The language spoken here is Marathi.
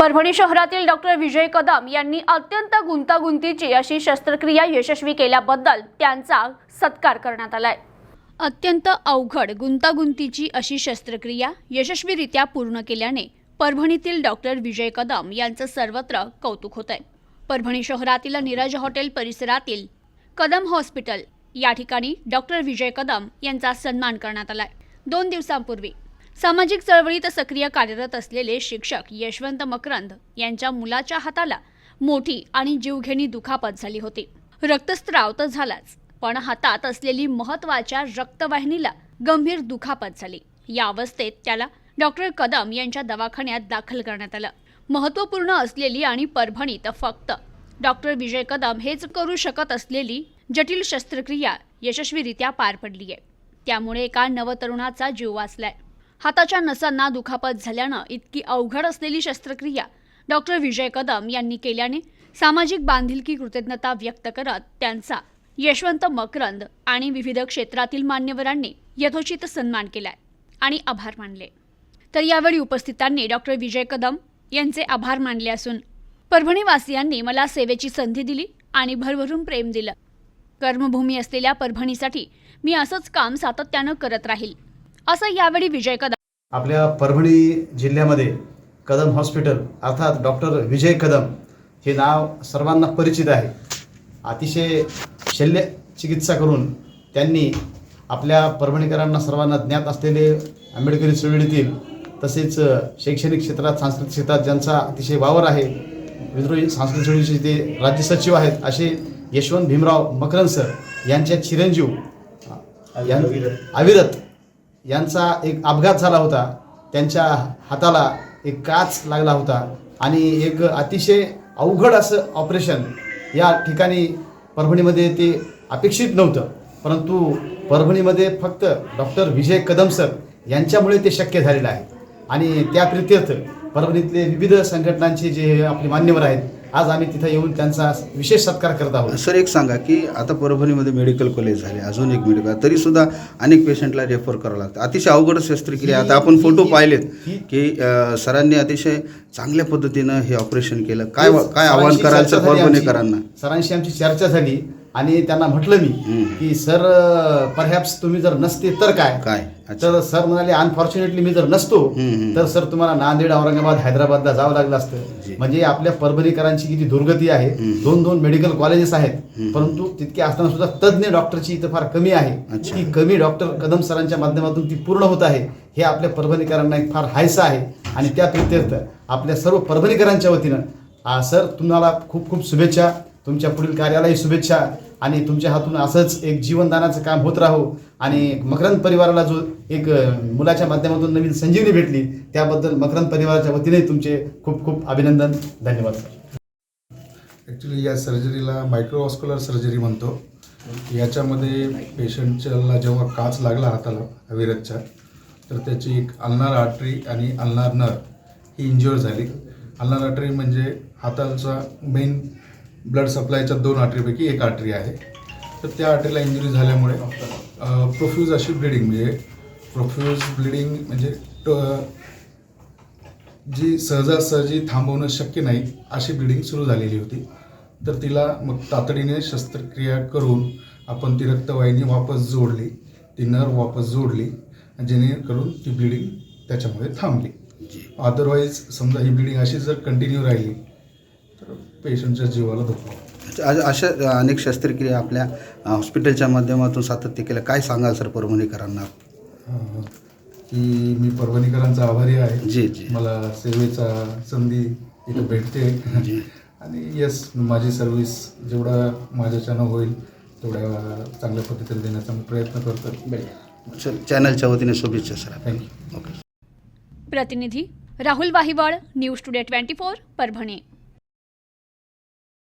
परभणी शहरातील डॉक्टर विजय कदम यांनी अत्यंत गुंतागुंतीची अशी शस्त्रक्रिया यशस्वी केल्याबद्दल त्यांचा सत्कार करण्यात आलाय. अत्यंत अवघड गुंतागुंतीची अशी शस्त्रक्रिया यशस्वीरित्या पूर्ण केल्याने परभणीतील डॉक्टर विजय कदम यांचं सर्वत्र कौतुक होत आहे परभणी शहरातील नीरज हॉटेल परिसरातील कदम हॉस्पिटल या ठिकाणी डॉक्टर विजय कदम यांचा सन्मान करण्यात आलाय. दोन दिवसांपूर्वी सामाजिक चळवळीत सक्रिय कार्यरत असलेले शिक्षक यशवंत मकरंद यांच्या मुलाच्या हाताला मोठी आणि जीवघेणी दुखापत झाली होती. रक्तस्त्राव तर झालाच पण हातात असलेली महत्त्वाच्या रक्तवाहिनीला गंभीर दुखापत झाली. या अवस्थेत त्याला डॉक्टर कदम यांच्या दवाखान्यात दाखल करण्यात आलं. महत्त्वपूर्ण असलेली आणि परभणीत फक्त डॉक्टर विजय कदम हेच करू शकत असलेली जटिल शस्त्रक्रिया यशस्वीरित्या पार पडली आहे त्यामुळे एका नवतरुणाचा जीव वाचलाय. हाताच्या नसांना दुखापत झाल्यानं इतकी अवघड असलेली शस्त्रक्रिया डॉक्टर विजय कदम यांनी केल्याने सामाजिक बांधिलकी कृतज्ञता व्यक्त करत त्यांचा यशवंत मकरंद आणि विविध क्षेत्रातील मान्यवरांनी यथोचित सन्मान केलाय आणि आभार मानले. तर यावेळी उपस्थितांनी डॉक्टर विजय कदम यांचे आभार मानले असून परभणीवासियांनी मला सेवेची संधी दिली आणि भरभरून प्रेम दिलं. कर्मभूमी असलेल्या परभणीसाठी मी असंच काम सातत्यानं करत राहील. असं यावेळी विजय कदम आपल्या परभणी जिल्ह्यामध्ये कदम हॉस्पिटल अर्थात डॉक्टर विजय कदम हे नाव सर्वांना परिचित आहे. अतिशय शल्य चिकित्सा करून त्यांनी आपल्या परभणीकरांना सर्वांना ज्ञात असलेले आंबेडकरी चळवळीतील तसेच शैक्षणिक क्षेत्रात सांस्कृतिक क्षेत्रात ज्यांचा अतिशय वावर आहे विद्रोही सांस्कृतिक चळवळीचे ते राज्य सचिव आहेत असे यशवंत भीमराव मकरन सर यांच्या चिरंजीव अविरत. यांचा एक अपघात झाला होता. त्यांच्या हाताला एक काच लागला होता आणि एक अतिशय अवघड असं ऑपरेशन या ठिकाणी परभणीमध्ये ते अपेक्षित नव्हतं. परंतु परभणीमध्ये फक्त डॉक्टर विजय कदम सर यांच्यामुळे ते शक्य झालेलं आहे. आणि त्या प्रित्यर्थ परभणीतले विविध संघटनांचे जे आपले मान्यवर आहेत आज आम्ही तिथं येऊन त्यांचा विशेष सत्कार करत आहोत. सर एक सांगा की आता परभणीमध्ये मेडिकल कॉलेज झाले अजून एक मेडिकल तरी सुद्धा अनेक पेशंटला रेफर करावं लागतं. अतिशय अवघड शस्त्रक्रिया. आता आपण फोटो पाहिलेत की सरांनी अतिशय चांगल्या पद्धतीनं हे ऑपरेशन केलं. काय काय आव्हान झाली परभणीकरांना. सरांशी आमची चर्चा झाली. आणि त्यांना म्हटलं मी. की सर परहॅप्स तुम्ही जर नसते तर काय काय तर सर म्हणाले अनफॉर्च्युनेटली मी जर नसतो. तर सर तुम्हाला नांदेड औरंगाबाद हैदराबादला जावं लागलं. असतं म्हणजे आपल्या परभणीकरांची किती दुर्गती आहे. दोन दोन मेडिकल कॉलेजेस आहेत. परंतु तितके असताना सुद्धा तज्ज्ञ डॉक्टरची इथं फार कमी आहे. ती कमी डॉक्टर कदम सरांच्या माध्यमातून ती पूर्ण होत आहे हे आपल्या परभणीकरांना एक फार हायसा आहे आणि त्या प्रित्यर्थ आपल्या सर्व परभणीकरांच्या वतीनं सर तुम्हाला खूप खूप शुभेच्छा तुमच्या पुढील कार्यालाही शुभेच्छा आणि तुमच्या हातून असंच एक जीवनदानाचं काम होत राहो. आणि मकरंद परिवाराला जो एक मुलाच्या माध्यमातून नवीन संजीवनी भेटली त्याबद्दल मकरंद परिवाराच्या वतीने तुमचे खूप खूप अभिनंदन. धन्यवाद सर. ॲक्च्युली या सर्जरीला मायक्रोवॉस्क्युलर सर्जरी म्हणतो. याच्यामध्ये पेशंटच्याला जेव्हा काच लागला हाताला अविरतच्या तर त्याची एक अल्नार आर्टरी आणि अल्नार नर ही इंज्युअर झाली. अल्नार आर्टरी म्हणजे हाताचा मेन ब्लड सप्लायच्या दोन आर्टरीपैकी एक आर्टरी आहे. तर त्या आर्टरीला इंजुरी झाल्यामुळे प्रोफ्यूज अशी ब्लिडिंग म्हणजे प्रोफ्यूज ब्लिडिंग म्हणजे ट- जी सहजासहजी थांबवणं शक्य नाही अशी ब्लिडिंग सुरू झालेली होती. तर तिला मग तातडीने शस्त्रक्रिया करून आपण ती रक्तवाहिनी वापस जोडली ती नर वापस जोडली जेणेकरून ती ब्लिडिंग त्याच्यामुळे थांबली. अदरवाईज समजा ही ब्लिडिंग अशी जर कंटिन्यू राहिली तर पेशंटच्या जीवाला धोका अच्छा, अशा अनेक शस्त्रक्रिया आपल्या अं, हॉस्पिटलच्या माध्यमातून सातत्य केलं. काय सांगाल सर परभणीकरांना? अं, की मी परभणीकरांचा आभारी आहे. जी जी. मला सेवेचा संधी इथं भेटते. जी. आणि येस माझी सर्व्हिस जेवढा माझ्याच्यानं होईल तेवढ्या चांगल्या पद्धतीने देण्याचा मी प्रयत्न करतो. सर चॅनलच्या वतीने शुभेच्छा सर थँक्यू ओके प्रतिनिधी Rahul Wahiwal news today twenty four Parbhani.